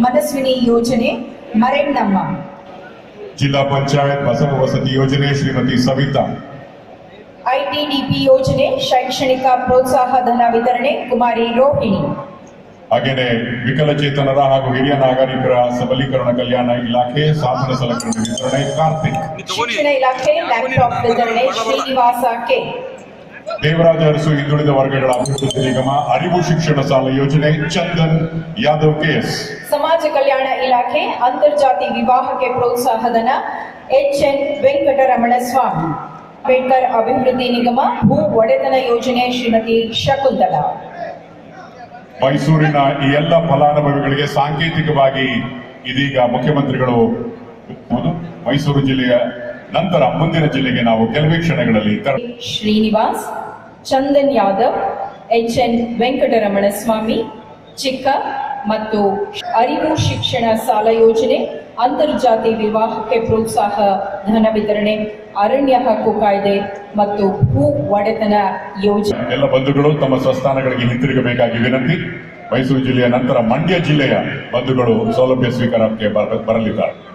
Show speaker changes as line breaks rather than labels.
ಮನಸ್ವಿನಿ ಯೋಜನೆ ಮರೆಣ್ಣಮ್ಮ.
ಜಿಲ್ಲಾ ಪಂಚಾಯತ್ ಬಸವ ವಸತಿ ಯೋಜನೆ ಶ್ರೀಮತಿ ಸವಿತಾ.
ಐಟಿಡಿಪಿ ಯೋಜನೆ ಶೈಕ್ಷಣಿಕ ಪ್ರೋತ್ಸಾಹ ಧನ ವಿತರಣೆ ಕುಮಾರಿ ರೋಹಿಣಿ.
ಹಾಗೇನೆ ವಿಕಲಚೇತನರ ಹಾಗೂ ಹಿರಿಯ ನಾಗರಿಕರ ಸಬಲೀಕರಣ ಕಲ್ಯಾಣ ಇಲಾಖೆ ಸಾಧನ ಸಲಕರಣೆ ವಿತರಣೆ ಕಾರ್ತಿಕ್.
ಶಿಕ್ಷಣ ಇಲಾಖೆ ಲ್ಯಾಪ್ಟಾಪ್ ವಿತರಣೆ ಶ್ರೀನಿವಾಸ ಕೆ.
ದೇವರಾಜ ಅರಸು ಹಿಂದುಳಿದ ವರ್ಗಗಳ ಅಭಿವೃದ್ಧಿ ನಿಗಮ ಅರಿವು ಶಿಕ್ಷಣ ಸಾಲ ಯೋಜನೆ ಚಂದನ್ ಯಾದವ್ ಕೆಎಸ್.
ಸಮಾಜ ಕಲ್ಯಾಣ ಇಲಾಖೆ ಅಂತರ್ಜಾತಿ ವಿವಾಹಕ್ಕೆ ಪ್ರೋತ್ಸಾಹ ಧನ ಎಚ್ ಎನ್ ವೆಂಕಟರಮಣ ಸ್ವಾಮಿ. ಅಂಬೇಡ್ಕರ್ ಅಭಿವೃದ್ಧಿ ನಿಗಮ ಭೂ ಒಡೆತನ ಯೋಜನೆ ಶ್ರೀಮತಿ ಶಕುಂತಲಾ.
ಮೈಸೂರಿನ ಈ ಎಲ್ಲ ಫಲಾನುಭವಿಗಳಿಗೆ ಸಾಂಕೇತಿಕವಾಗಿ ಇದೀಗ ಮುಖ್ಯಮಂತ್ರಿಗಳು ಮೈಸೂರು ಜಿಲ್ಲೆಯ ನಂತರ ಮುಂದಿನ ಜಿಲ್ಲೆಗೆ ನಾವು ಕೆಲವೇ ಕ್ಷಣಗಳಲ್ಲಿ
ಶ್ರೀನಿವಾಸ್ ಚಂದನ್ ಯಾದವ್, ಎಚ್ ಎನ್ ವೆಂಕಟರಮಣ ಸ್ವಾಮಿ, ಚಿಕ್ಕ ಮತ್ತು ಅರಿವು ಶಿಕ್ಷಣ ಸಾಲ ಯೋಜನೆ, ಅಂತರ್ಜಾತಿ ವಿವಾಹಕ್ಕೆ ಪ್ರೋತ್ಸಾಹ, ಧನ ವಿತರಣೆ, ಅರಣ್ಯ ಹಕ್ಕು ಕಾಯ್ದೆ ಮತ್ತು ಭೂ ಒಡೆತನ ಯೋಜನೆ.
ಎಲ್ಲ ಬಂಧುಗಳು ತಮ್ಮ ಸ್ವಸ್ಥಾನಗಳಿಗೆ ಹಿಂತಿರುಗಬೇಕಾಗಿ ವಿನಂತಿ. ಮೈಸೂರು ಜಿಲ್ಲೆಯ ನಂತರ ಮಂಡ್ಯ ಜಿಲ್ಲೆಯ ಬಂಧುಗಳು ಸೌಲಭ್ಯ ಸ್ವೀಕಾರಕ್ಕೆ ಬರ- ಬರಲಿದ್ದಾರೆ.